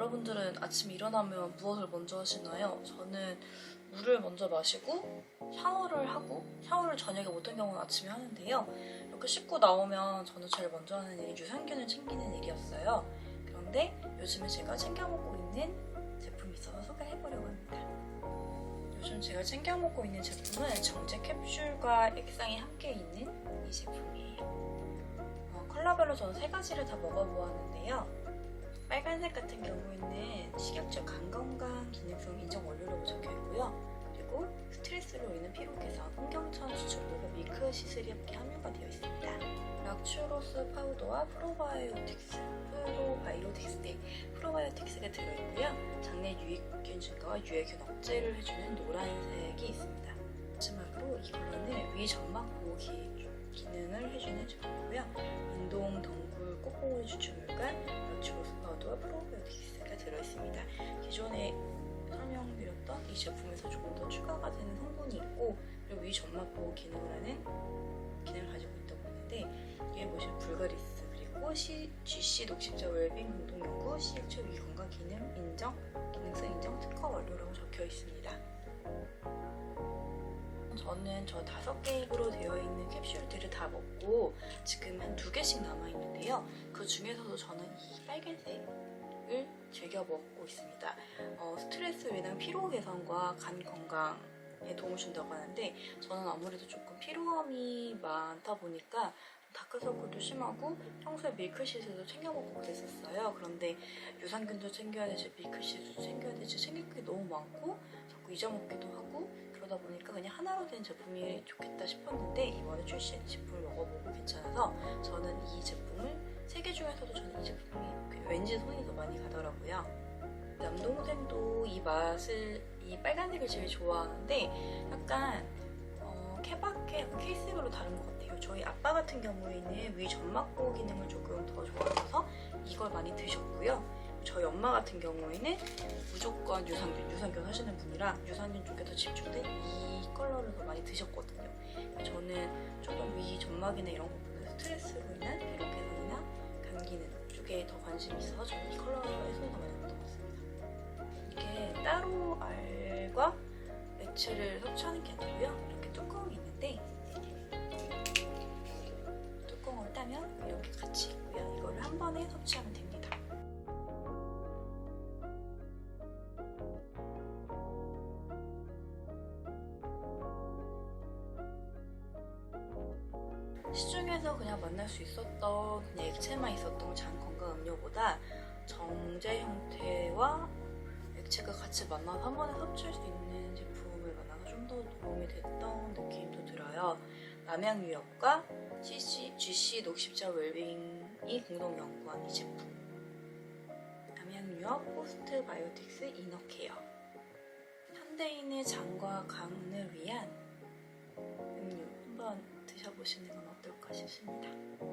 여러분들은 아침 일어나면 무엇을 먼저 하시나요? 저는 물을 먼저 마시고 샤워를 하고 샤워를 저녁에 못한 경우는 아침에 하는데요. 이렇게 씻고 나오면 저는 제일 먼저 하는 일이 유산균을 챙기는 일이었어요. 그런데 요즘에 제가 챙겨 먹고 있는 제품이 있어서 소개해보려고 합니다. 요즘 제가 챙겨 먹고 있는 제품은 정제 캡슐과 액상이 함께 있는 이 제품이에요. 어, 컬러별로 저는 세 가지를 다 먹어보았는데요. 빨간색 같은 경우에는 식욕적 간건강 기능성 인정 원료라고 적혀 있고요. 그리고 스트레스로 인한 피로 개선, 홍경천 수출 그리고 밀크 시슬이 함께 함유가 되어 있습니다. 락츄로스 파우더와 프로바이오틱스, 프로바이오틱스, 네, 프로바이오틱스가 들어있고요. 장내 유익균 증가와 유해균 억제를 해주는 노란색이 있습니다. 마지막으로 이 컬러는 위 점막 보호 기, 기능을 해주는 제품이고요. 운동, 덩굴, 꽃봉오리 추출물과 파우더와 프로바이오틱스가 들어있습니다. 기존에 설명드렸던 이 제품에서 조금 더 추가가 되는 성분이 있고 그리고 위 점막 보호 기능을 하는 기능을 가지고 있다고 하는데 위에 보시면 불가리스 그리고 GC 녹십자 웰빙 운동연구 CX 위 건강 기능 인정 기능성 인정 특허 원료라고 적혀 있습니다. 저는 저 다섯 개 입으로 되어 있는 캡슐들을 다 먹고 지금 한 두 개씩 남아 있는데요. 그 중에서도 저는 이 빨간색을 즐겨 먹고 있습니다. 어, 스트레스로 인한 피로 개선과 간 건강 에 도움을 준다고 하는데 저는 아무래도 조금 피로함이 많다 보니까 다크서클도 심하고 평소에 밀크시슬도 챙겨 먹고 그랬었어요. 그런데 유산균도 챙겨야 되지 밀크시슬도 챙겨야 되지 챙길 게 너무 많고 잊어먹기도 하고 그러다 보니까 그냥 하나로 된 제품이 좋겠다 싶었는데 이번에 출시한 제품을 먹어보고 괜찮아서 저는 이 제품을 세 개 중에서도 저는 이 제품이 왠지 손이 더 많이 가더라고요. 남동생도 이 맛을 이 빨간색을 제일 좋아하는데 약간 어, 케바케 케이스별로 다른 것 같아요. 저희 아빠 같은 경우에는 위 점막 보호 기능을 조금 더 좋아하셔서 이걸 많이 드셨고요. 저희 엄마 같은 경우에는 무조건 유산균, 유산균 하시는 분이라 유산균 쪽에 더 집중된 이 컬러를 더 많이 드셨거든요. 저는 조금 위 점막이나 이런 것보다 스트레스로 인한 피로 개선이나 간 기능 쪽에 더 관심이 있어서 저는 이 컬러에 손이 더 많이 갔던 것 같습니다. 이게 따로 알과 액체를 섭취하는 게 아니고요. 이렇게 뚜껑이 있는데 뚜껑을 따면 이렇게 같이 있고요. 이거를 한 번에 섭취하면 시중에서 그냥 만날 수 있었던 그냥 액체만 있었던 장 건강 음료보다 정제 형태와 액체가 같이 만나서 한 번에 섭취할 수 있는 제품을 만나서 좀 더 도움이 됐던 느낌도 들어요. 남양유업과 CC, GC 녹십자 웰빙이 공동 연구한 이 제품. 남양유업 포스트 바이오틱스 이너케어. 현대인의 장과 간을 위한 음료 한번 드셔보시는 건 어떨까 싶습니다.